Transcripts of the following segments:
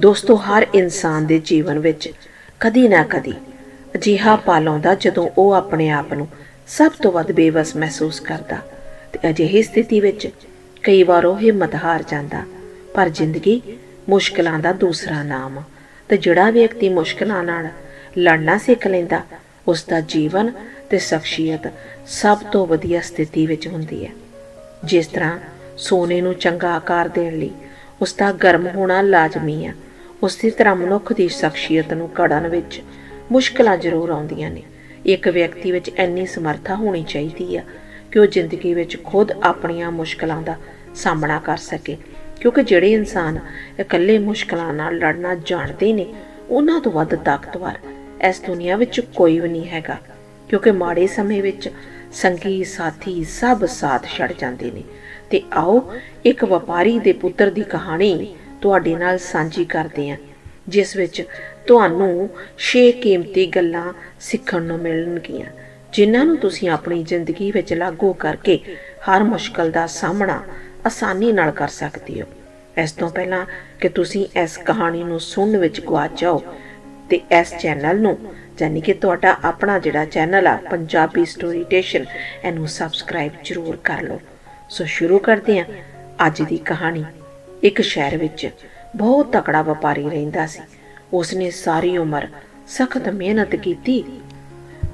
ਦੋਸਤੋ, ਹਰ ਇਨਸਾਨ ਦੇ ਜੀਵਨ ਵਿੱਚ ਕਦੀ ਨਾ ਕਦੀ ਅਜਿਹਾ ਪਲ ਆਉਂਦਾ ਜਦੋਂ ਉਹ ਆਪਣੇ ਆਪ ਨੂੰ ਸਭ ਤੋਂ ਵੱਧ ਬੇਵਸ ਮਹਿਸੂਸ ਕਰਦਾ ਤੇ ਅਜਿਹੀ ਸਥਿਤੀ ਵਿੱਚ ਕਈ ਵਾਰ ਉਹ ਹਿੰਮਤ ਹਾਰ ਜਾਂਦਾ। ਪਰ ਜ਼ਿੰਦਗੀ ਮੁਸ਼ਕਲਾਂ ਦਾ ਦੂਸਰਾ ਨਾਮ ਤੇ ਜਿਹੜਾ ਵਿਅਕਤੀ ਮੁਸ਼ਕਲਾਂ ਨਾਲ ਲੜਨਾ ਸਿੱਖ ਲੈਂਦਾ ਉਸ ਦਾ ਜੀਵਨ ਤੇ ਸ਼ਖਸੀਅਤ ਸਭ ਤੋਂ ਵਧੀਆ ਸਥਿਤੀ ਵਿੱਚ ਹੁੰਦੀ ਹੈ। ਜਿਸ ਤਰ੍ਹਾਂ ਸੋਨੇ ਨੂੰ ਚੰਗਾ ਆਕਾਰ ਦੇਣ ਲਈ ਉਸ ਦਾ ਗਰਮ ਹੋਣਾ ਲਾਜ਼ਮੀ ਹੈ ਉਸੇ ਤਰ੍ਹਾਂ ਮਨੁੱਖ ਦੀ ਸ਼ਖਸੀਅਤ ਨੂੰ ਘੜਨ ਵਿੱਚ ਮੁਸ਼ਕਲਾਂ ਜ਼ਰੂਰ ਆਉਂਦੀਆਂ ਨੇ। ਇੱਕ ਵਿਅਕਤੀ ਵਿੱਚ ਇੰਨੀ ਸਮਰੱਥਾ ਹੋਣੀ ਚਾਹੀਦੀ ਆ ਕਿ ਉਹ ਜ਼ਿੰਦਗੀ ਵਿੱਚ ਖੁਦ ਆਪਣੀਆਂ ਮੁਸ਼ਕਲਾਂ ਦਾ ਸਾਹਮਣਾ ਕਰ ਸਕੇ। ਕਿਉਂਕਿ ਜਿਹੜੇ ਇਨਸਾਨ ਇਕੱਲੇ ਮੁਸ਼ਕਲਾਂ ਨਾਲ ਲੜਨਾ ਜਾਣਦੇ ਨੇ, ਉਹਨਾਂ ਤੋਂ ਵੱਧ ਤਾਕਤਵਰ ਇਸ ਦੁਨੀਆ ਵਿੱਚ ਕੋਈ ਵੀ ਨਹੀਂ ਹੈਗਾ। ਕਿਉਂਕਿ ਮਾੜੇ ਸਮੇਂ ਵਿੱਚ ਸੰਗੀ ਸਾਥੀ ਸਭ ਸਾਥ ਛੱਡ ਜਾਂਦੇ ਨੇ। ਤੇ ਆਓ, ਇੱਕ ਵਪਾਰੀ ਦੇ ਪੁੱਤਰ ਦੀ ਕਹਾਣੀ ਤੁਹਾਡੇ ਨਾਲ ਸਾਂਝੀ ਕਰਦੇ ਹਾਂ, ਜਿਸ ਵਿੱਚ ਤੁਹਾਨੂੰ ਛੇ ਕੀਮਤੀ ਗੱਲਾਂ ਸਿੱਖਣ ਨੂੰ ਮਿਲਣਗੀਆਂ, ਜਿਨ੍ਹਾਂ ਨੂੰ ਤੁਸੀਂ ਆਪਣੀ ਜ਼ਿੰਦਗੀ ਵਿੱਚ ਲਾਗੂ ਕਰਕੇ ਹਰ ਮੁਸ਼ਕਲ ਦਾ ਸਾਹਮਣਾ ਆਸਾਨੀ ਨਾਲ ਕਰ ਸਕਦੇ ਹੋ। ਇਸ ਤੋਂ ਪਹਿਲਾਂ ਕਿ ਤੁਸੀਂ ਇਸ ਕਹਾਣੀ ਨੂੰ ਸੁਣਨ ਵਿੱਚ ਗਵਾਚ ਜਾਓ ਤੇ ਇਸ ਚੈਨਲ ਨੂੰ। ਯਾਨੀ ਕਿ ਤੁਹਾਡਾ ਆਪਣਾ ਜਿਹੜਾ ਚੈਨਲ ਆ, ਪੰਜਾਬੀ ਸਟੋਰੀ ਟੇਸ਼ਨ ਇਹਨੂੰ ਸਬਸਕ੍ਰਾਈਬ ਜ਼ਰੂਰ ਕਰ ਲਓ। ਸੋ ਸ਼ੁਰੂ ਕਰਦੇ ਹਾਂ ਅੱਜ ਦੀ ਕਹਾਣੀ। ਇੱਕ ਸ਼ਹਿਰ ਵਿੱਚ ਬਹੁਤ ਤਕੜਾ ਵਪਾਰੀ ਰਹਿੰਦਾ ਸੀ। ਉਸਨੇ ਸਾਰੀ ਉਮਰ ਸਖਤ ਮਿਹਨਤ ਕੀਤੀ,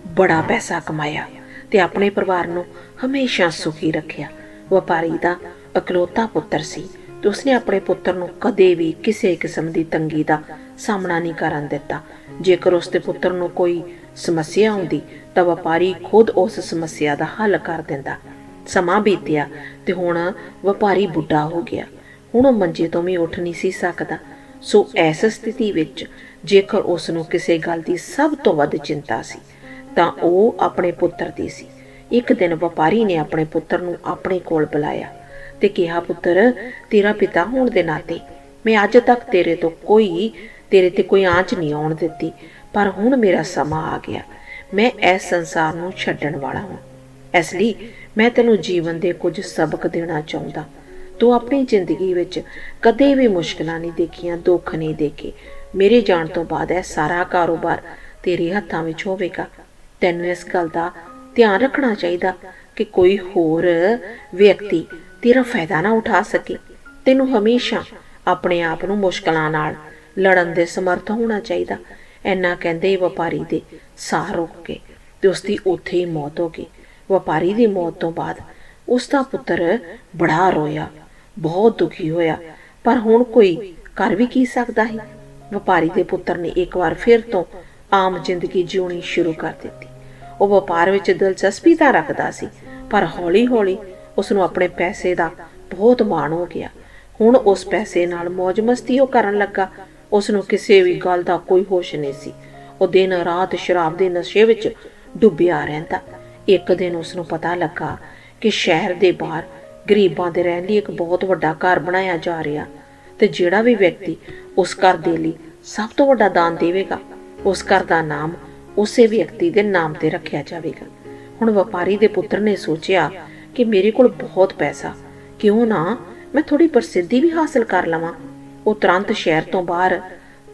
ਬੜਾ ਪੈਸਾ ਕਮਾਇਆ ਤੇ ਆਪਣੇ ਪਰਿਵਾਰ ਨੂੰ ਹਮੇਸ਼ਾ ਸੁਖੀ ਰੱਖਿਆ। ਵਪਾਰੀ ਦਾ ਇਕਲੌਤਾ ਪੁੱਤਰ ਸੀ ਤੇ ਉਸਨੇ ਆਪਣੇ ਪੁੱਤਰ ਨੂੰ ਕਦੇ ਵੀ ਕਿਸੇ ਕਿਸਮ ਦੀ ਤੰਗੀ ਦਾ ਸਾਹਮਣਾ ਨਹੀਂ ਕਰਨ ਦਿੱਤਾ। ਜੇਕਰ ਉਸਦੇ ਪੁੱਤਰ ਨੂੰ ਕੋਈ ਸਮੱਸਿਆ ਆਉਂਦੀ, ਤਾਂ ਵਪਾਰੀ ਖੁਦ ਉਸ ਸਮੱਸਿਆ ਦਾ ਹੱਲ ਕਰ ਦਿੰਦਾ। ਸਮਾਂ ਬੀਤਿਆ ਤੇ ਹੁਣ ਵਪਾਰੀ ਬੁੱਢਾ ਹੋ ਗਿਆ। ਹੁਣ ਉਹ ਮੰਜੇ ਤੋਂ ਵੀ ਉੱਠ ਨਹੀਂ ਸੀ ਸਕਦਾ। ਸੋ ਐਸ ਸਥਿਤੀ ਵਿੱਚ ਜੇਕਰ ਉਸ ਨੂੰ ਕਿਸੇ ਗੱਲ ਦੀ ਸਭ ਤੋਂ ਵੱਧ ਚਿੰਤਾ ਸੀ, ਤਾਂ ਉਹ ਆਪਣੇ ਪੁੱਤਰ ਦੀ ਸੀ। ਇੱਕ ਦਿਨ ਵਪਾਰੀ ਨੇ ਆਪਣੇ ਪੁੱਤਰ ਨੂੰ ਆਪਣੇ ਕੋਲ ਬੁਲਾਇਆ ਤੇ ਕਿਹਾ, ਪੁੱਤਰ, ਤੇਰਾ ਪਿਤਾ ਹੋਣ ਦੇ ਨਾਤੇ, ਮੈਂ ਅੱਜ ਤੱਕ ਤੇਰੇ ਤੋਂ ਕੋਈ ਤੇਰੇ ਤੇ ਕੋਈ ਆਂਚ ਨਹੀਂ ਆਉਣ ਦਿੱਤੀ, ਪਰ ਹੁਣ ਮੇਰਾ ਸਮਾਂ ਆ ਗਿਆ। ਮੈਂ ਇਸ ਸੰਸਾਰ ਨੂੰ ਛੱਡਣ ਵਾਲਾ ਹਾਂ। ਇਸ ਲਈ ਮੈਂ ਤੈਨੂੰ ਜੀਵਨ ਦੇ ਕੁਝ ਸਬਕ ਦੇਣਾ ਚਾਹੁੰਦਾ। ਤੂੰ ਆਪਣੀ ਜ਼ਿੰਦਗੀ ਵਿੱਚ ਕਦੇ ਵੀ ਮੁਸ਼ਕਲਾਂ ਨਹੀਂ ਦੇਖੀਆਂ, ਦੁੱਖ ਨਹੀਂ ਦੇਖੇ। ਮੇਰੇ ਜਾਣ ਤੋਂ ਬਾਅਦ ਇਹ ਸਾਰਾ ਕਾਰੋਬਾਰ ਤੇਰੇ ਹੱਥਾਂ ਵਿੱਚ ਹੋਵੇਗਾ। ਤੈਨੂੰ ਇਸ ਗੱਲ ਦਾ ਧਿਆਨ ਰੱਖਣਾ ਚਾਹੀਦਾ ਕਿ ਕੋਈ ਹੋਰ ਵਿਅਕਤੀ ਤੇਰਾ ਫਾਇਦਾ ਨਾ ਉਠਾ ਸਕੇ। ਤੈਨੂੰ ਹਮੇਸ਼ਾ ਆਪਣੇ ਆਪ ਨੂੰ ਮੁਸ਼ਕਲਾਂ ਨਾਲ ਲੜਨ ਦੇ ਸਮਰਥ ਹੋਣਾ ਚਾਹੀਦਾ। ਐਨਾ ਕਹਿੰਦੇ ਹੀ ਵਪਾਰੀ ਦੇ ਸਾਹ ਰੁਕ ਗਏ ਤੇ ਉਸ ਦੀ ਉੱਥੇ ਹੀ ਮੌਤ ਹੋ ਗਈ। ਵਪਾਰੀ ਦੀ ਮੌਤ ਤੋਂ ਬਾਅਦ ਉਸ ਦਾ ਪੁੱਤਰ ਬੜਾ ਰੋਇਆ, ਬਹੁਤ ਦੁਖੀ ਹੋਇਆ। ਪਰ ਹੁਣ ਕੋਈ ਕਰ ਵੀ ਕੀ ਸਕਦਾ ਹੈ ਵਪਾਰੀ ਦੇ ਪੁੱਤਰ ਨੇ ਇੱਕ ਵਾਰ ਫਿਰ ਤੋਂ ਆਮ ਜ਼ਿੰਦਗੀ ਜਿਉਣੀ ਸ਼ੁਰੂ ਕਰ ਦਿੱਤੀ। ਉਹ ਵਪਾਰ ਵਿੱਚ ਦਿਲਚਸਪੀ ਤਾਂ ਰੱਖਦਾ ਸੀ, ਪਰ ਹੌਲੀ-ਹੌਲੀ ਉਸ ਨੂੰ ਆਪਣੇ ਪੈਸੇ ਦਾ ਬਹੁਤ ਮਾਣ ਹੋ ਗਿਆ। ਹੁਣ ਉਸ ਪੈਸੇ ਨਾਲ ਮौज ਮਸਤੀ ਉਹ ਕਰਨ ਲੱਗਾ। ਉਸ ਨੂੰ ਕਿਸੇ ਵੀ ਗੱਲ ਦਾ ਕੋਈ ਹੋਸ਼ ਨਹੀਂ ਸੀ। ਉਹ ਦਿਨ ਰਾਤ ਸ਼ਰਾਬ ਦੇ ਨਸ਼ੇ ਵਿੱਚ ਡੁੱਬਿਆ ਰਹਿੰਦਾ। ਇੱਕ ਦਿਨ ਉਸ ਨੂੰ ਪਤਾ ਲੱਗਾ ਕਿ ਸ਼ਹਿਰ ਦੇ ਬਾਹਰ ਗਰੀਬਾਂ ਦੇ ਰਹਿਣ ਲਈ ਇੱਕ ਬਹੁਤ ਵੱਡਾ ਘਰ ਬਣਾਇਆ ਜਾ ਰਿਹਾ ਤੇ ਜਿਹੜਾ ਵੀ ਵਿਅਕਤੀ ਉਸ ਘਰ ਦੇ ਲਈ ਸਭ ਤੋਂ ਵੱਡਾ ਦਾਨ ਦੇਵੇਗਾ, ਉਸ ਘਰ ਦਾ ਨਾਮ ਉਸੇ ਵਿਅਕਤੀ ਦੇ ਨਾਮ ਤੇ ਰੱਖਿਆ ਜਾਵੇਗਾ। ਹੁਣ ਵਪਾਰੀ ਦੇ ਪੁੱਤਰ ਨੇ ਸੋਚਿਆ ਕਿ ਮੇਰੇ ਕੋਲ ਬਹੁਤ ਪੈਸਾ, ਕਿਉਂ ਨਾ ਮੈਂ ਥੋੜੀ ਪ੍ਰਸਿੱਧੀ ਵੀ ਹਾਸਲ ਕਰ ਲਵਾਂ। ਉਹ ਤੁਰੰਤ ਸ਼ਹਿਰ ਤੋਂ ਬਾਹਰ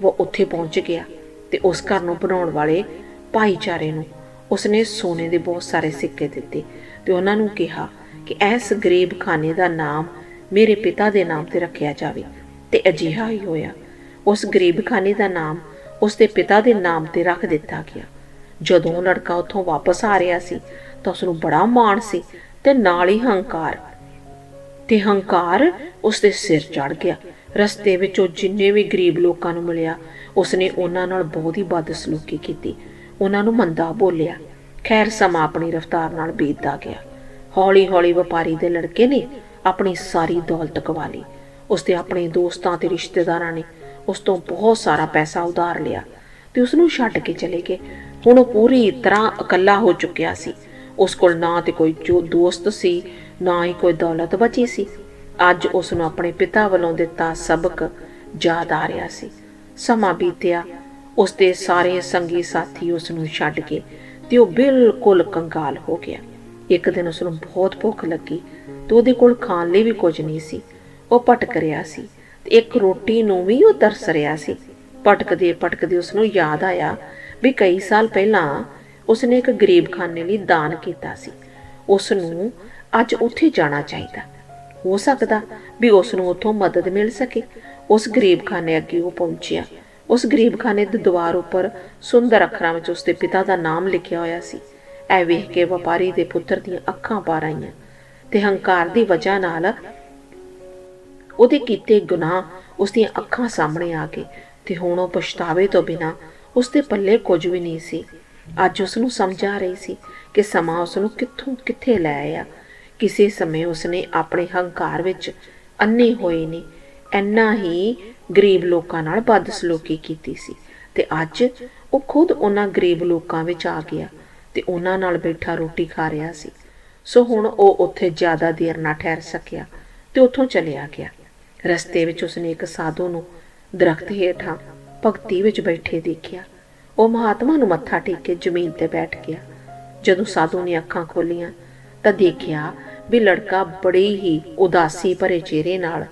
ਉਹ ਉੱਥੇ ਪਹੁੰਚ ਗਿਆ ਤੇ ਉਸ ਘਰ ਨੂੰ ਬਣਾਉਣ ਵਾਲੇ ਭਾਈਚਾਰੇ ਨੂੰ ਉਸਨੇ ਸੋਨੇ ਦੇ ਬਹੁਤ ਸਾਰੇ ਸਿੱਕੇ ਦਿੱਤੇ ਤੇ ਉਹਨਾਂ ਨੂੰ ਕਿਹਾ ਕਿ ਇਸ ਗਰੀਬ ਖਾਨੇ ਦਾ ਨਾਮ ਮੇਰੇ ਪਿਤਾ ਦੇ ਨਾਮ ਤੇ ਰੱਖਿਆ ਜਾਵੇ ਤੇ ਅਜਿਹਾ ਹੀ ਹੋਇਆ। ਉਸ ਗਰੀਬ ਖਾਨੇ ਦਾ ਨਾਮ ਉਸਦੇ ਪਿਤਾ ਦੇ ਨਾਮ ਤੇ ਰੱਖ ਦਿੱਤਾ ਗਿਆ। ਜਦੋਂ ਉਹ ਲੜਕਾ ਉੱਥੋਂ ਵਾਪਸ ਆ ਰਿਹਾ ਸੀ ਤਾਂ ਉਸ ਨੂੰ ਬੜਾ ਮਾਣ ਸੀ ਤੇ ਨਾਲ ਹੀ ਹੰਕਾਰ ਤੇ ਹੰਕਾਰ ਉਸ ਦੇ ਸਿਰ ਚੜ ਗਿਆ ਰਸਤੇ ਵਿੱਚ ਉਹ ਜਿੰਨੇ ਵੀ ਗਰੀਬ ਲੋਕਾਂ ਨੂੰ ਮਿਲਿਆ, ਉਸਨੇ ਉਹਨਾਂ ਨਾਲ ਬਹੁਤ ਹੀ ਬਦਸਲੂਕੀ ਕੀਤੀ। ਉਹਨਾਂ ਨੂੰ ਮੰਦਾ ਬੋਲਿਆ। ਖੈਰ, ਸਮਾਂ ਆਪਣੀ ਰਫ਼ਤਾਰ ਨਾਲ ਬੀਤਦਾ ਗਿਆ। ਹੌਲੀ-ਹੌਲੀ ਵਪਾਰੀ ਦੇ ਲੜਕੇ ਨੇ ਆਪਣੀ ਸਾਰੀ ਦੌਲਤ ਕਵਾ ਲਈ। ਉਸਦੇ ਆਪਣੇ ਦੋਸਤਾਂ ਤੇ ਰਿਸ਼ਤੇਦਾਰਾਂ ਨੇ ਉਸ ਤੋਂ ਬਹੁਤ ਸਾਰਾ ਪੈਸਾ ਉਧਾਰ ਲਿਆ ਤੇ ਉਸ ਨੂੰ ਛੱਡ ਕੇ ਚਲੇ ਗਏ। ਹੁਣ ਉਹ ਪੂਰੀ ਤਰ੍ਹਾਂ ਇਕੱਲਾ ਹੋ ਚੁੱਕਿਆ ਸੀ। ਉਸ ਕੋਲ ਨਾ ਤੇ ਕੋਈ ਜੋ ਦੋਸਤ ਸੀ, ਨਾ ਹੀ ਕੋਈ ਦੌਲਤ ਬਚੀ ਸੀ। ਅੱਜ ਉਸ ਨੂੰ ਆਪਣੇ ਪਿਤਾ ਵੱਲੋਂ ਦਿੱਤਾ ਸਬਕ ਯਾਦ ਆ ਰਿਹਾ ਸੀ। ਸਮਾਂ ਬੀਤਿਆ। ਉਸ ਦੇ ਸਾਰੇ ਸੰਗੀ ਸਾਥੀ ਉਸ ਨੂੰ ਛੱਡ ਕੇ ਤੇ ਉਹ ਬਿਲਕੁਲ ਕੰਗਾਲ ਹੋ ਗਿਆ। ਇੱਕ ਦਿਨ ਉਸ ਨੂੰ ਬਹੁਤ ਭੁੱਖ ਲੱਗੀ ਤੇ ਉਹਦੇ ਕੋਲ ਖਾਣ ਲਈ ਵੀ ਕੁਝ ਨਹੀਂ ਸੀ। ਉਹ ਭਟਕ ਰਿਹਾ ਸੀ ਤੇ ਇੱਕ ਰੋਟੀ ਨੂੰ ਵੀ ਉਹ ਤਰਸ ਰਿਹਾ ਸੀ। ਭਟਕਦੇ ਭਟਕਦੇ ਉਸ ਨੂੰ ਯਾਦ ਆਇਆ ਵੀ ਕਈ ਸਾਲ ਪਹਿਲਾਂ ਉਸਨੇ ਇੱਕ ਗਰੀਬਖਾਨੇ ਲਈ ਦਾਨ ਕੀਤਾ ਸੀ। ਉਸ ਨੂੰ ਅੱਜ ਉੱਥੇ ਜਾਣਾ ਚਾਹੀਦਾ। ਹੋ ਸਕਦਾ ਵੀ ਉਸ ਨੂੰ ਉੱਥੋਂ ਮਦਦ ਮਿਲ ਸਕੇ। ਉਸ ਗਰੀਬਖਾਨੇ ਅੱਗੇ ਉਹ ਪਹੁੰਚਿਆ। ਉਸ ਗਰੀਬਖਾਨੇ ਦੇ ਦੁਆਰ ਉੱਪਰ ਸੁੰਦਰ ਅੱਖਰਾਂ ਵਿੱਚ ਉਸਦੇ ਪਿਤਾ ਦਾ ਨਾਮ ਲਿਖਿਆ ਹੋਇਆ ਸੀ। ਐ ਵੇਖ ਕੇ ਵਪਾਰੀ ਦੇ ਪੁੱਤਰ ਦੀਆਂ ਅੱਖਾਂ ਪਾਰ ਆਈਆਂ ਤੇ ਹੰਕਾਰ ਦੀ ਵਜ੍ਹਾ ਨਾਲ ਉਹਦੇ ਕੀਤੇ ਗੁਨਾਹ ਉਸ ਦੀਆਂ ਅੱਖਾਂ ਸਾਹਮਣੇ ਆ ਗਏ ਤੇ ਹੁਣ ਉਹ ਪਛਤਾਵੇ ਤੋਂ ਬਿਨਾ ਉਸ ਦੇ ਪੱਲੇ ਕੁਝ ਵੀ ਨਹੀਂ ਸੀ। ਅੱਜ ਉਸ ਨੂੰ ਸਮਝ ਆ ਰਹੀ ਸੀ ਕਿ ਸਮਾਂ ਉਸ ਨੂੰ ਕਿੱਥੋਂ ਕਿੱਥੇ ਲੈ ਆਇਆ। ਕਿਸੇ ਸਮੇਂ ਉਸਨੇ ਆਪਣੇ ਹੰਕਾਰ ਵਿੱਚ ਅੰਨੇ ਹੋਏ ਨੇ। ਇੰਨਾ ਹੀ ਗਰੀਬ ਲੋਕਾਂ ਨਾਲ ਬਦਸਲੂਕੀ ਕੀਤੀ ਸੀ ਤੇ ਅੱਜ ਉਹ ਖੁਦ ਉਹਨਾਂ ਗਰੀਬ ਲੋਕਾਂ ਵਿੱਚ ਆ ਗਿਆ ਤੇ ਉਹਨਾਂ ਨਾਲ ਬੈਠਾ ਰੋਟੀ ਖਾ ਰਿਹਾ ਸੀ। ਸੋ ਹੁਣ ਉਹ ਉੱਥੇ ਜ਼ਿਆਦਾ ਦੇਰ ਨਾ ਠਹਿਰ ਸਕਿਆ ਤੇ ਉੱਥੋਂ ਚਲਿਆ ਗਿਆ। ਰਸਤੇ ਵਿੱਚ ਉਸਨੇ ਇੱਕ ਸਾਧੂ ਨੂੰ ਦਰਖਤ ਹੇਠਾਂ ਭਗਤੀ ਵਿੱਚ ਬੈਠੇ ਦੇਖਿਆ। ਉਹ ਮਹਾਤਮਾ ਨੂੰ ਮੱਥਾ ਟੇਕ ਕੇ ਜ਼ਮੀਨ ਤੇ ਬੈਠ ਗਿਆ। ਜਦੋਂ ਸਾਧੂ ਨੇ ਅੱਖਾਂ ਖੋਲੀਆਂ ਤਾਂ ਦੇਖਿਆ ਵੀ ਲੜਕਾ ਬੜੀ ਹੀ ਉਦਾਸੀ ਭਰੇ ਚਿਹਰੇ ਨਾਲ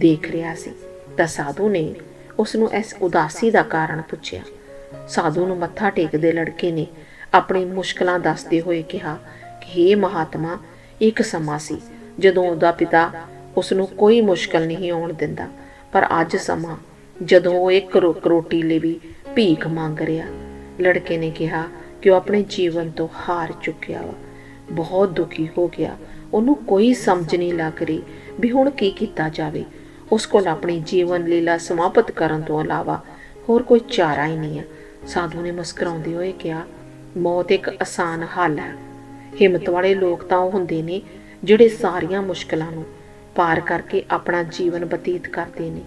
ਦੇਖ ਰਿਹਾ ਸੀ। ਤਾਂ ਸਾਧੂ ਨੇ ਉਸ ਨੂੰ ਇਸ ਉਦਾਸੀ ਦਾ ਕਾਰਨ ਪੁੱਛਿਆ। ਸਾਧੂ ਨੂੰ ਮੱਥਾ ਟੇਕਦੇ ਲੜਕੇ ਨੇ ਆਪਣੀ ਮੁਸ਼ਕਲਾਂ ਦੱਸਦੇ ਹੋਏ ਕਿਹਾ ਕਿ हे ਮਹਾਤਮਾ, ਇੱਕ ਸਮਾਂ ਸੀ ਜਦੋਂ ਉਹਦਾ ਪਿਤਾ ਉਸ ਨੂੰ ਕੋਈ ਮੁਸ਼ਕਲ ਨਹੀਂ ਆਉਣ ਦਿੰਦਾ, ਪਰ ਅੱਜ ਸਮਾਂ ਜਦੋਂ ਉਹ ਇੱਕ ਰੋ- ਰੋਟੀ ਲਈ ਵੀ ਭੀਖ ਮੰਗ ਰਿਹਾ। ਲੜਕੇ ਨੇ ਕਿਹਾ ਕਿ ਉਹ ਆਪਣੇ ਜੀਵਨ ਤੋਂ ਹਾਰ ਚੁੱਕਿਆ ਵਾ। ਬਹੁਤ ਦੁਖੀ ਹੋ ਗਿਆ ਉਹਨੂੰ ਕੋਈ ਸਮਝ ਨਹੀਂ ਲੱਗ ਰਹੀ ਵੀ ਹੁਣ ਕੀ ਕੀਤਾ ਜਾਵੇ। ਉਸ ਕੋਲ ਆਪਣੀ ਜੀਵਨ ਲੀਲਾ ਸਮਾਪਤ ਕਰਨ ਤੋਂ ਇਲਾਵਾ ਹੋਰ ਕੋਈ ਚਾਰਾ ਹੀ ਨਹੀਂ ਹੈ। ਸਾਧੂ ਨੇ ਮੁਸਕਰਾਉਂਦੇ ਹੋਏ ਕਿਹਾ, ਮੌਤ ਇੱਕ ਆਸਾਨ ਹੱਲ ਹੈ। ਹਿੰਮਤ ਵਾਲੇ ਲੋਕ ਤਾਂ ਉਹ ਹੁੰਦੇ ਨੇ ਜਿਹੜੇ ਸਾਰੀਆਂ ਮੁਸ਼ਕਲਾਂ ਨੂੰ ਪਾਰ ਕਰਕੇ ਆਪਣਾ ਜੀਵਨ ਬਤੀਤ ਕਰਦੇ ਨੇ।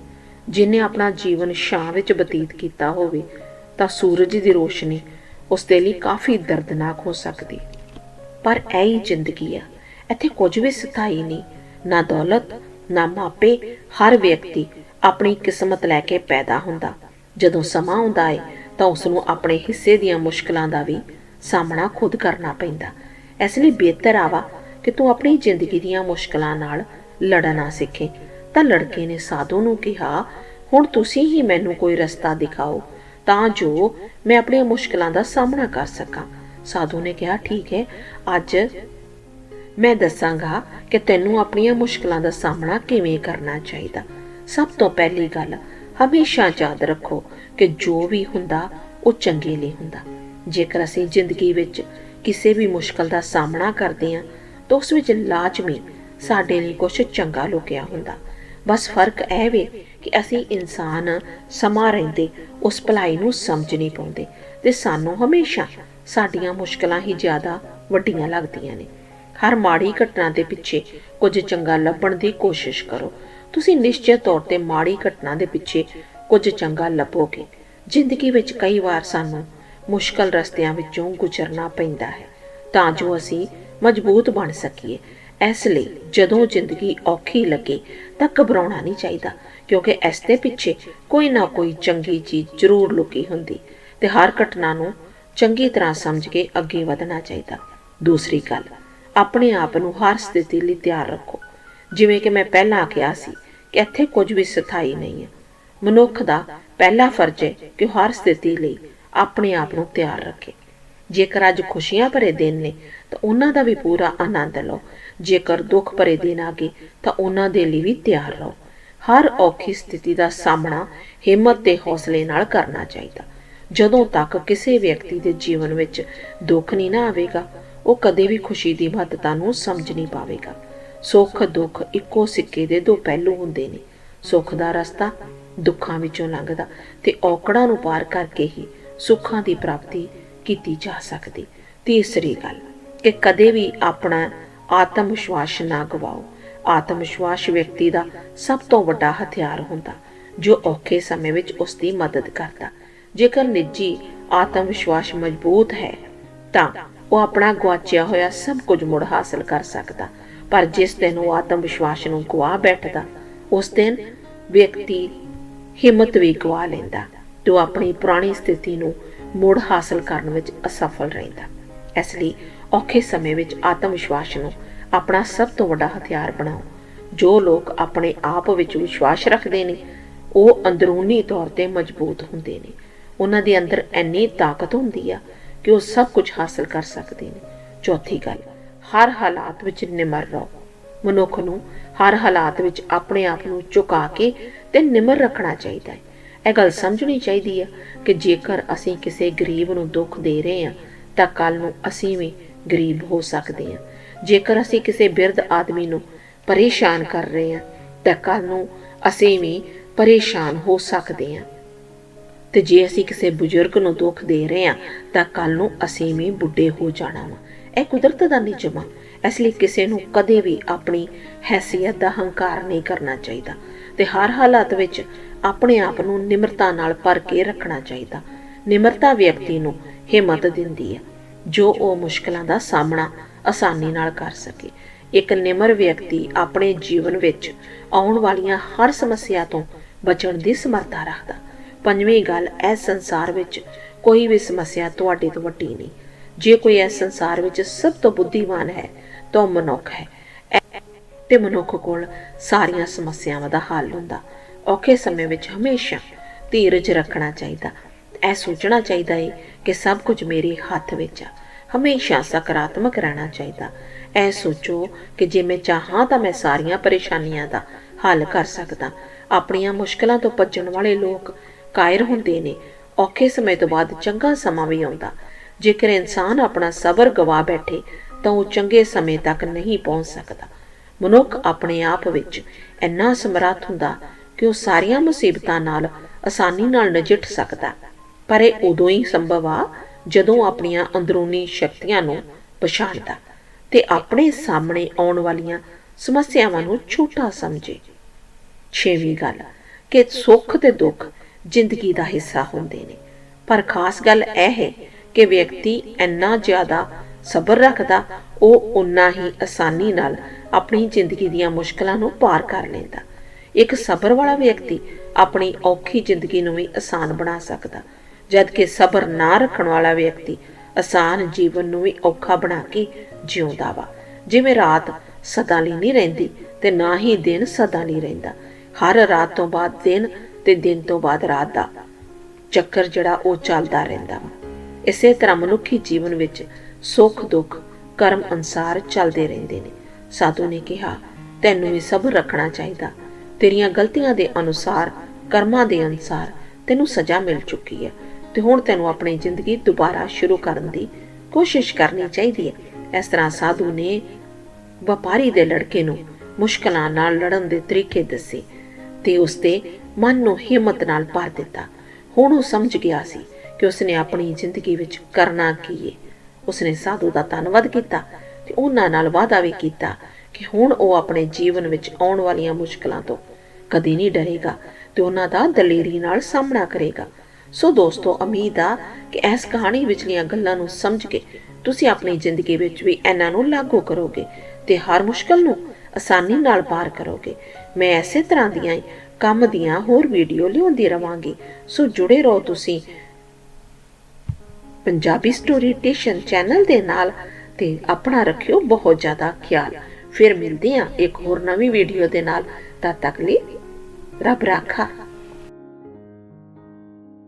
ਜਿਨੇ ਆਪਣਾ ਜੀਵਨ ਛਾਂ ਵਿੱਚ ਬਤੀਤ ਕੀਤਾ ਹੋਵੇ, ਤਾਂ ਸੂਰਜ ਦੀ ਰੋਸ਼ਨੀ ਉਸ ਦੇ ਲਈ ਕਾਫੀ ਦਰਦਨਾਕ ਹੋ ਸਕਦੀ। ਪਰ ਇਹ ਹੀ ਜ਼ਿੰਦਗੀ ਆ ਇੱਥੇ ਕੁਝ ਵੀ ਸਥਾਈ ਨਹੀਂ। ਨਾ ਦੌਲਤ, ਨਾ ਮਾਪੇ, ਹਰ ਵਿਅਕਤੀ ਆਪਣੀ ਕਿਸਮਤ ਲੈ ਕੇ ਪੈਦਾ ਹੁੰਦਾ। ਜਦੋਂ ਸਮਾਂ ਆਉਂਦਾ ਹੈ ਤਾਂ ਉਸ ਨੂੰ ਆਪਣੇ ਹਿੱਸੇ ਦੀਆਂ ਮੁਸ਼ਕਲਾਂ ਦਾ ਵੀ ਸਾਹਮਣਾ ਖੁਦ ਕਰਨਾ ਪੈਂਦਾ। ਇਸ ਲਈ ਬਿਹਤਰ ਆਵਾ ਕਿ ਤੂੰ ਆਪਣੀ ਜ਼ਿੰਦਗੀ ਦੀਆਂ ਮੁਸ਼ਕਲਾਂ ਨਾਲ ਲੜਨਾ ਸਿੱਖੇ। ਤਾਂ ਲੜਕੇ ਨੇ ਸਾਧੂ ਨੂੰ ਕਿਹਾ, ਹੁਣ ਤੁਸੀਂ ਹੀ ਮੈਨੂੰ ਕੋਈ ਰਸਤਾ ਦਿਖਾਓ, ਤਾਂ ਜੋ ਮੈਂ ਆਪਣੀਆਂ ਮੁਸ਼ਕਲਾਂ ਦਾ ਸਾਹਮਣਾ ਕਰ ਸਕਾਂ। ਸਾਧੂ ਨੇ ਕਿਹਾ, ਠੀਕ ਹੈ, ਅੱਜ ਮੈਂ ਦੱਸਾਂਗਾ ਕਿ ਤੈਨੂੰ ਆਪਣੀਆਂ ਮੁਸ਼ਕਲਾਂ ਦਾ ਸਾਹਮਣਾ ਕਿਵੇਂ ਕਰਨਾ ਚਾਹੀਦਾ। ਸਭ ਤੋਂ ਪਹਿਲੀ ਗੱਲ, ਹਮੇਸ਼ਾ ਯਾਦ ਰੱਖੋ ਕਿ ਜੋ ਵੀ ਹੁੰਦਾ, ਉਹ ਚੰਗੇ ਲਈ ਹੁੰਦਾ। ਜੇਕਰ ਅਸੀਂ ਜ਼ਿੰਦਗੀ ਵਿੱਚ ਕਿਸੇ ਵੀ ਮੁਸ਼ਕਲ ਦਾ ਸਾਹਮਣਾ ਕਰਦੇ ਹਾਂ, ਤਾਂ ਉਸ ਵਿੱਚ ਲਾਜ਼ਮੀ ਸਾਡੇ ਲਈ ਕੁਝ ਚੰਗਾ ਲੁਕਿਆ ਹੁੰਦਾ। ਬਸ ਫ਼ਰਕ ਇਹ ਵੇ ਕਿ ਅਸੀਂ ਇਨਸਾਨ ਸਮਾਂ ਰਹਿੰਦੇ, ਉਸ ਭਲਾਈ ਨੂੰ ਸਮਝ ਨਹੀਂ ਪਾਉਂਦੇ ਤੇ ਸਾਨੂੰ ਹਮੇਸ਼ਾ ਸਾਡੀਆਂ ਮੁਸ਼ਕਲਾਂ ਹੀ ਜ਼ਿਆਦਾ ਵੱਡੀਆਂ ਲੱਗਦੀਆਂ ਨੇ। ਹਰ ਮਾੜੀ ਘਟਨਾ ਦੇ ਪਿੱਛੇ ਕੁਝ ਚੰਗਾ ਲੱਭਣ ਦੀ ਕੋਸ਼ਿਸ਼ ਕਰੋ। ਤੁਸੀਂ ਨਿਸ਼ਚਿਤ ਤੌਰ ਤੇ ਮਾੜੀ ਘਟਨਾ ਦੇ ਪਿੱਛੇ ਕੁਝ ਚੰਗਾ ਲੱਭੋਗੇ। ਜ਼ਿੰਦਗੀ ਵਿੱਚ ਕਈ ਵਾਰ ਸਾਨੂੰ ਮੁਸ਼ਕਲ ਰਸਤਿਆਂ ਵਿੱਚੋਂ ਗੁਜ਼ਰਨਾ ਪੈਂਦਾ ਹੈ, ਤਾਂ ਜੋ ਅਸੀਂ ਮਜ਼ਬੂਤ ਬਣ ਸਕੀਏ। ਇਸ ਲਈ ਜਦੋਂ ਜ਼ਿੰਦਗੀ ਔਖੀ ਲੱਗੇ ਤਾਂ ਘਬਰਾਉਣਾ ਨਹੀਂ ਚਾਹੀਦਾ, ਕਿਉਂਕਿ ਇਸ ਦੇ ਪਿੱਛੇ ਕੋਈ ਨਾ ਕੋਈ ਚੰਗੀ ਚੀਜ਼ ਜ਼ਰੂਰ ਲੁਕੀ ਹੁੰਦੀ ਤੇ ਹਰ ਘਟਨਾ ਨੂੰ ਚੰਗੀ ਤਰ੍ਹਾਂ ਸਮਝ ਕੇ ਅੱਗੇ ਵਧਣਾ ਚਾਹੀਦਾ। ਦੂਸਰੀ ਗੱਲ ਆਪਣੇ ਆਪ ਨੂੰ ਹਰ ਸਥਿਤੀ ਲਈ ਤਿਆਰ ਰੱਖੋ। ਜਿਵੇਂ ਕਿ ਮੈਂ ਪਹਿਲਾਂ ਕਿਹਾ ਸੀ ਕਿ ਇੱਥੇ ਕੁਝ ਵੀ ਸਥਾਈ ਨਹੀਂ ਹੈ। ਮਨੁੱਖ ਦਾ ਪਹਿਲਾ ਫਰਜ਼ ਹੈ ਕਿ ਉਹ ਹਰ ਸਥਿਤੀ ਲਈ ਆਪਣੇ ਆਪ ਨੂੰ ਤਿਆਰ ਰੱਖੇ। ਜੇਕਰ ਅੱਜ ਖੁਸ਼ੀਆਂ ਭਰੇ ਦਿਨ ਨੇ, ਤਾਂ ਉਹਨਾਂ ਦਾ ਵੀ ਪੂਰਾ ਆਨੰਦ ਲਓ। ਜੇਕਰ ਦੁੱਖ ਭਰੇ ਦਿਨ ਆ ਗਏ, ਤਾਂ ਉਹਨਾਂ ਦੇ ਲਈ ਵੀ ਤਿਆਰ ਰਹੋ। ਹਰ ਔਖੀ ਸਥਿਤੀ ਦਾ ਸਾਹਮਣਾ ਹਿੰਮਤ ਤੇ ਹੌਸਲੇ ਨਾਲ ਕਰਨਾ ਚਾਹੀਦਾ। ਜਦੋਂ ਤੱਕ ਕਿਸੇ ਵਿਅਕਤੀ ਦੇ ਜੀਵਨ ਵਿੱਚ ਦੁੱਖ ਨਹੀਂ ਨਾ ਆਵੇਗਾ ਉਹ ਕਦੇ ਵੀ ਖੁਸ਼ੀ ਦੀ ਮਹੱਤਤਾ ਨੂੰ ਸਮਝ ਨਹੀਂ ਪਾਵੇਗਾ। ਸੁੱਖ, ਦੁੱਖ ਇੱਕੋ ਸਿੱਕੇ ਦੇ ਦੋ ਪਹਿਲੂ ਹੁੰਦੇ ਨੇ। ਸੁੱਖ ਦਾ ਰਸਤਾ ਦੁੱਖਾਂ ਵਿੱਚੋਂ ਲੰਘਦਾ ਤੇ ਔਕੜਾਂ ਨੂੰ ਪਾਰ ਕਰਕੇ ਹੀ ਸੁੱਖਾਂ ਦੀ ਪ੍ਰਾਪਤੀ ਕੀਤੀ ਜਾ ਸਕਦੀ। ਤੀਸਰੀ ਗੱਲ, ਕਿ ਕਦੇ ਵੀ ਆਪਣਾ ਆਤਮ ਵਿਸ਼ਵਾਸ ਨਾ ਗਵਾਓ। ਆਤਮ ਵਿਸ਼ਵਾਸ ਵਿਅਕਤੀ ਦਾ ਸਭ ਤੋਂ ਵੱਡਾ ਹਥਿਆਰ ਹੁੰਦਾ, ਜੋ ਔਖੇ ਸਮੇਂ ਵਿੱਚ ਉਸ ਦੀ ਮਦਦ ਕਰਦਾ। ਜੇਕਰ ਨਿੱਜੀ ਆਤਮ ਵਿਸ਼ਵਾਸ ਮਜ਼ਬੂਤ ਹੈ, ਤਾਂ ਉਹ ਆਪਣਾ ਗਵਾਚਿਆ ਹੋਇਆ ਸਭ ਕੁਝ ਮੁੜ ਹਾਸਲ ਕਰ ਸਕਦਾ। ਪਰ ਜਿਸ ਦਿਨ ਉਹ ਆਤਮ ਵਿਸ਼ਵਾਸ ਨੂੰ ਗਵਾ ਬੈਠਦਾ, ਉਸ ਦਿਨ ਵਿਅਕਤੀ ਹਿੰਮਤ ਵੀ ਗਵਾ ਲੈਂਦਾ ਤੇ ਆਪਣੀ ਪੁਰਾਣੀ ਸਥਿਤੀ ਨੂੰ ਮੁੜ ਹਾਸਲ ਕਰਨ ਵਿੱਚ ਅਸਫਲ ਰਹਿੰਦਾ। ਇਸ ਲਈ ਔਖੇ ਸਮੇਂ ਵਿੱਚ ਆਤਮ ਵਿਸ਼ਵਾਸ ਨੂੰ ਆਪਣਾ ਸਭ ਤੋਂ ਵੱਡਾ ਹਥਿਆਰ ਬਣਾਓ। ਜੋ ਲੋਕ ਆਪਣੇ ਆਪ ਵਿੱਚ ਵਿਸ਼ਵਾਸ ਰੱਖਦੇ ਨੇ, ਉਹ ਅੰਦਰੂਨੀ ਤੌਰ ਤੇ ਮਜ਼ਬੂਤ ਹੁੰਦੇ ਨੇ। ਉਹਨਾਂ ਦੇ ਅੰਦਰ ਇੰਨੀ ਤਾਕਤ ਹੁੰਦੀ ਆ ਕਿ ਉਹ ਸਭ ਕੁਝ ਹਾਸਲ ਕਰ ਸਕਦੇ ਨੇ। ਚੌਥੀ ਗੱਲ, ਹਰ ਹਾਲਾਤ ਵਿੱਚ ਨਿਮਰ ਰਹੋ। ਮਨੁੱਖ ਨੂੰ ਹਰ ਹਾਲਾਤ ਵਿੱਚ ਆਪਣੇ ਆਪ ਨੂੰ ਝੁਕਾ ਕੇ ਤੇ ਨਿਮਰ ਰੱਖਣਾ ਚਾਹੀਦਾ ਹੈ। ਇਹ ਗੱਲ ਸਮਝਣੀ ਚਾਹੀਦੀ ਹੈ ਕਿ ਜੇਕਰ ਅਸੀਂ ਕਿਸੇ ਗਰੀਬ ਨੂੰ ਦੁੱਖ ਦੇ ਰਹੇ ਹਾਂ, ਤਾਂ ਕੱਲ ਨੂੰ ਅਸੀਂ ਵੀ ਗਰੀਬ ਹੋ ਸਕਦੇ ਹਾਂ। ਜੇਕਰ ਅਸੀਂ ਕਿਸੇ ਬਿਰਧ ਆਦਮੀ ਨੂੰ ਪਰੇਸ਼ਾਨ ਕਰ ਰਹੇ ਹਾਂ, ਤਾਂ ਕੱਲ ਨੂੰ ਅਸੀਂ ਵੀ ਪਰੇਸ਼ਾਨ ਹੋ ਸਕਦੇ ਹਾਂ। ਤੇ ਜੇ ਅਸੀਂ ਕਿਸੇ ਬਜ਼ੁਰਗ ਨੂੰ ਦੁੱਖ ਦੇ ਰਹੇ ਹਾਂ, ਤਾਂ ਕੱਲ ਨੂੰ ਅਸੀਂ ਵੀ ਬੁੱਢੇ ਹੋ ਜਾਣਾ ਵਾ। ਇਹ ਕੁਦਰਤ ਦਾ ਨਿਯਮ ਆ। ਇਸ ਲਈ ਕਿਸੇ ਨੂੰ ਕਦੇ ਵੀ ਆਪਣੀ ਹੈਸੀਅਤ ਦਾ ਹੰਕਾਰ ਨਹੀਂ ਕਰਨਾ ਚਾਹੀਦਾ ਤੇ ਹਰ ਹਾਲਾਤ ਵਿੱਚ ਆਪਣੇ ਆਪ ਨੂੰ ਨਿਮਰਤਾ ਨਾਲ ਭਰ ਕੇ ਰੱਖਣਾ ਚਾਹੀਦਾ। ਨਿਮਰਤਾ ਵਿਅਕਤੀ ਨੂੰ ਹਿੰਮਤ ਦਿੰਦੀ ਹੈ, ਜੋ ਉਹ ਮੁਸ਼ਕਲਾਂ ਦਾ ਸਾਹਮਣਾ ਆਸਾਨੀ ਨਾਲ ਕਰ ਸਕੇ। ਇੱਕ ਨਿਮਰ ਵਿਅਕਤੀ ਆਪਣੇ ਜੀਵਨ ਵਿੱਚ ਆਉਣ ਵਾਲੀਆਂ ਹਰ ਸਮੱਸਿਆ ਤੋਂ ਬਚਣ ਦੀ ਸਮਰੱਥਾ ਰੱਖਦਾ। ਪੰਜਵੀਂ ਗੱਲ, ਇਸ ਸੰਸਾਰ ਵਿੱਚ ਕੋਈ ਵੀ ਸਮੱਸਿਆ ਤੁਹਾਡੇ ਤੋਂ ਵੱਡੀ ਨਹੀਂ। ਜੇ ਕੋਈ ਇਸ ਸੰਸਾਰ ਵਿੱਚ ਸਭ ਤੋਂ ਬੁੱਧੀਮਾਨ ਹੈ, ਤਾਂ ਉਹ ਮਨੁੱਖ ਹੈ। ਇਹ- ਤੇ ਮਨੁੱਖ ਕੋਲ ਸਾਰੀਆਂ ਸਮੱਸਿਆਵਾਂ ਦਾ ਹੱਲ ਹੁੰਦਾ। ਔਖੇ ਸਮੇਂ ਵਿੱਚ ਹਮੇਸ਼ਾ ਧੀਰਜ ਰੱਖਣਾ ਚਾਹੀਦਾ। ਇਹ ਸੋਚਣਾ ਚਾਹੀਦਾ ਹੈ ਕਿ ਸਭ ਕੁਝ ਮੇਰੇ ਹੱਥ ਵਿੱਚ ਆ। ਹਮੇਸ਼ਾ ਸਕਾਰਾਤਮਕ ਰਹਿਣਾ ਚਾਹੀਦਾ। ਇਹ ਸੋਚੋ ਕਿ ਜੇ ਮੈਂ ਚਾਹਾਂ ਤਾਂ ਮੈਂ ਸਾਰੀਆਂ ਪਰੇਸ਼ਾਨੀਆਂ ਦਾ ਹੱਲ ਕਰ ਸਕਦਾ। ਆਪਣੀਆਂ ਮੁਸ਼ਕਲਾਂ ਤੋਂ ਭੱਜਣ ਵਾਲੇ ਲੋਕ ਕਾਇਰ ਹੁੰਦੇ ਨੇ। ਔਖੇ ਸਮੇਂ ਤੋਂ ਬਾਅਦ ਚੰਗਾ ਸਮਾਂ ਵੀ ਆਉਂਦਾ। ਜੇਕਰ ਇਨਸਾਨ ਆਪਣਾ ਸਬਰ ਗਵਾ ਬੈਠੇ, ਤਾਂ ਉਹ ਚੰਗੇ ਸਮੇਂ ਤੱਕ ਨਹੀਂ ਪਹੁੰਚ ਸਕਦਾ। ਮਨੁੱਖ ਆਪਣੇ ਆਪ ਵਿੱਚ ਇੰਨਾ ਸਮਰੱਥ ਹੁੰਦਾ ਕਿ ਉਹ ਸਾਰੀਆਂ ਮੁਸੀਬਤਾਂ ਨਾਲ ਆਸਾਨੀ ਨਾਲ ਨਜਿੱਠ ਸਕਦਾ। ਪਰ ਇਹ ਉਦੋਂ ਹੀ ਸੰਭਵ ਆ, ਜਦੋਂ ਆਪਣੀਆਂ ਅੰਦਰੂਨੀ ਸ਼ਕਤੀਆਂ ਨੂੰ ਪਛਾਣਦਾ ਤੇ ਆਪਣੇ ਸਾਹਮਣੇ ਆਉਣ ਵਾਲੀਆਂ ਸਮੱਸਿਆਵਾਂ ਨੂੰ ਛੋਟਾ ਸਮਝੇ। ਛੇਵੀਂ ਗੱਲ, ਕਿ ਸੁੱਖ ਤੇ ਦੁੱਖ ਜ਼ਿੰਦਗੀ ਦਾ ਹਿੱਸਾ ਹੁੰਦੇ ਨੇ। ਪਰ ਖਾਸ ਗੱਲ ਇਹ ਹੈ ਕਿ ਵਿਅਕਤੀ ਇੰਨਾ ਜ਼ਿਆਦਾ ਸਬਰ ਰੱਖਦਾ, ਉਹ ਉਨਾ ਹੀ ਆਸਾਨੀ ਨਾਲ ਆਪਣੀ ਜ਼ਿੰਦਗੀ ਦੀਆਂ ਮੁਸ਼ਕਲਾਂ ਨੂੰ ਪਾਰ ਕਰ ਲੈਂਦਾ। ਇੱਕ ਸਬਰ ਵਾਲਾ ਵਿਅਕਤੀ ਆਪਣੀ ਔਖੀ ਜ਼ਿੰਦਗੀ ਨੂੰ ਵੀ ਆਸਾਨ ਬਣਾ ਸਕਦਾ, ਜਦਕਿ ਸਬਰ ਨਾ ਰੱਖਣ ਵਾਲਾ ਵਿਅਕਤੀ ਆਸਾਨ ਜੀਵਨ ਨੂੰ ਵੀ ਔਖਾ ਬਣਾ ਕੇ ਜਿਉਂਦਾ ਵਾ। ਜਿਵੇਂ ਰਾਤ ਸਦਾ ਲਈ ਨਹੀਂ ਰਹਿੰਦੀ ਤੇ ਨਾ ਹੀ ਦਿਨ ਸਦਾ ਲਈ ਰਹਿੰਦਾ। ਹਰ ਰਾਤ ਤੋਂ ਬਾਅਦ ਦਿਨ ਤੇ ਦਿਨ ਤੋਂ ਬਾਅਦ ਰਾਤ ਦਾ ਚੱਕਰ ਜਿਹੜਾ ਉਹ ਚੱਲਦਾ ਰਹਿੰਦਾ ਇਸੇ ਤਰ੍ਹਾਂ ਮਨੁੱਖੀ ਜੀਵਨ ਵਿੱਚ ਸੁੱਖ, ਦੁੱਖ, ਕਰਮ ਅਨਸਾਰ ਚੱਲਦੇ ਰਹਿੰਦੇ ਨੇ। ਸਾਧੂ ਨੇ ਕਿਹਾ, ਤੈਨੂੰ ਵੀ ਸਬਰ ਰੱਖਣਾ ਚਾਹੀਦਾ। ਤੇਰੀਆਂ ਗਲਤੀਆਂ ਦੇ ਅਨੁਸਾਰ, ਕਰਮਾਂ ਦੇ ਅਨੁਸਾਰ ਤੈਨੂੰ ਸਜ਼ਾ ਮਿਲ ਚੁੱਕੀ ਹੈ। ਤੇ ਹੁਣ ਤੈਨੂੰ ਆਪਣੀ ਜ਼ਿੰਦਗੀ ਦੁਬਾਰਾ ਸ਼ੁਰੂ ਕਰਨ ਦੀ ਕੋਸ਼ਿਸ਼ ਕਰਨੀ ਚਾਹੀਦੀ ਹੈ। ਇਸ ਤਰ੍ਹਾਂ ਸਾਧੂ ਨੇ ਵਪਾਰੀ ਦੇ ਲੜਕੇ ਨੂੰ ਮੁਸ਼ਕਲਾਂ ਨਾਲ ਲੜਨ ਦੇ ਤਰੀਕੇ ਦੱਸੇ ਤੇ ਉਸ ਦੇ ਮਨ ਨੂੰ ਹਿੰਮਤ ਨਾਲ ਭਰ ਦਿੱਤਾ। ਹੁਣ ਉਹ ਸਮਝ ਗਿਆ ਸੀ ਕਿ ਉਸਨੇ ਆਪਣੀ ਜ਼ਿੰਦਗੀ ਵਿੱਚ ਕਰਨਾ ਕੀ ਹੈ ਉਸਨੇ ਸਾਧੂ ਦਾ ਧੰਨਵਾਦ ਕੀਤਾ ਤੇ ਉਹਨਾਂ ਨਾਲ ਵਾਅਦਾ ਵੀ ਕੀਤਾ ਕਿ ਹੁਣ ਉਹ ਆਪਣੇ ਜੀਵਨ ਵਿੱਚ ਆਉਣ ਵਾਲੀਆਂ ਮੁਸ਼ਕਲਾਂ ਤੋਂ ਕਦੀ ਨਹੀਂ ਡਰੇਗਾ ਤੇ ਉਹਨਾਂ ਦਾ ਦਲੇਰੀ ਨਾਲ ਸਾਹਮਣਾ ਕਰੇਗਾ। ਸੋ ਦੋਸਤੋ, ਉਮੀਦ ਆ ਕਿ ਇਸ ਕਹਾਣੀ ਵਿਚਲੀਆਂ ਗੱਲਾਂ ਨੂੰ ਸਮਝ ਕੇ ਤੁਸੀਂ ਆਪਣੀ ਜ਼ਿੰਦਗੀ ਵਿੱਚ ਵੀ ਇਹਨਾਂ ਨੂੰ ਲਾਗੂ ਕਰੋਗੇ ਤੇ ਹਰ ਮੁਸ਼ਕਲ ਨੂੰ ਆਸਾਨੀ ਨਾਲ ਪਾਰ ਕਰੋਗੇ। ਮੈਂ ਐਸੇ ਤਰ੍ਹਾਂ ਦੀਆਂ ਕੰਮ ਦੀਆਂ ਹੋਰ ਵੀਡੀਓ ਲਿਆਉਂਦੀ ਰਵਾਂਗੀ। ਸੋ ਜੁੜੇ ਰਹੋ ਤੁਸੀਂ ਪੰਜਾਬੀ ਸਟੋਰੀ ਟੇਸ਼ਨ ਚੈਨਲ ਦੇ ਨਾਲ ਤੇ ਆਪਣਾ ਰੱਖਿਓ ਬਹੁਤ ਜ਼ਿਆਦਾ ਖਿਆਲ। ਫਿਰ ਮਿਲਦੇ ਹਾਂ ਇੱਕ ਹੋਰ ਨਵੀਂ ਵੀਡੀਓ ਦੇ ਨਾਲ। ਤਦ ਤੱਕ ਲਈ ਰੱਬ ਰਾਖਾ।